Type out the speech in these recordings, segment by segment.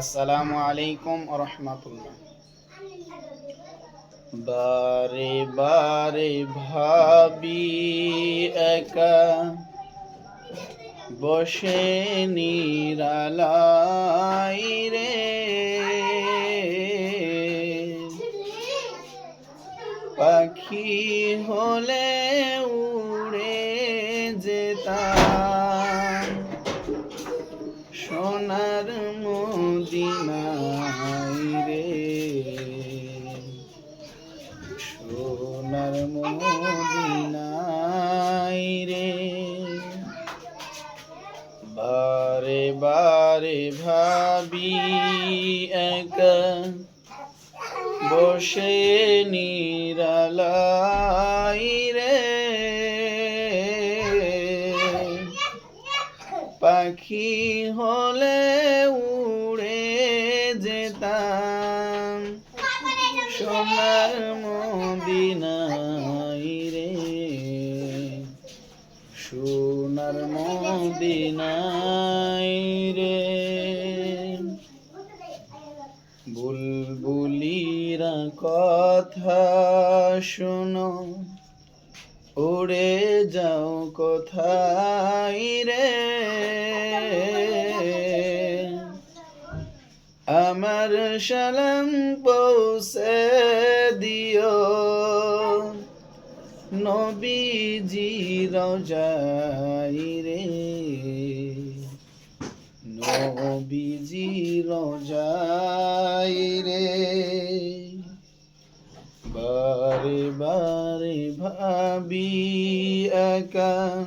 আসসালামু আলাইকুম রহমতুল্লাহ। বারে বারে ভাবি একা বসে নিরালাই রে। পাখি হলে উড়ে যেতাম। ভাবি একা বসে নিরালাই রে। পাখি হলে উড়ে যেতাম সোনার মদিনাই মদিনাই রে। বুলবুলিরা কথা শোনো উড়ে যাও কোথায় রে। আমার সালাম পৌঁছে দিও। নবীজি রজাই রে। নবীজি রজাই রে। বারে বারে ভাবি একা,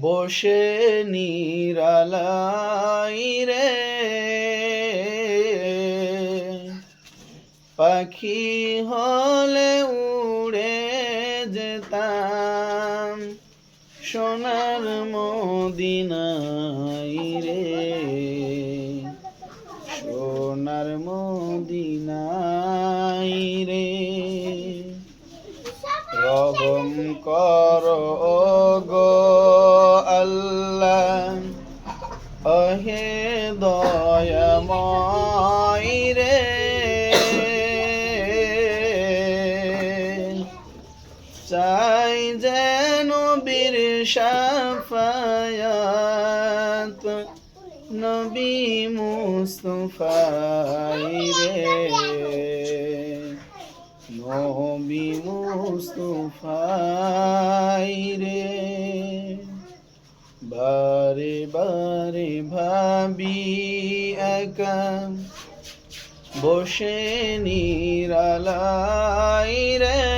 বসে নিরালাই রে। পাখি হলে উড়ে যেতাম সোনার মদিনাই রে। সোনার মদিনাই রে। রহম কর গো আল্লাহ অহে দয়াময় চাই যেন বীর সাফায়াত। নবী মুস্তফাই রে। নবী মুস্তফাই রে। বারে বারে ভাবি একা। বসে নিরালাই রে।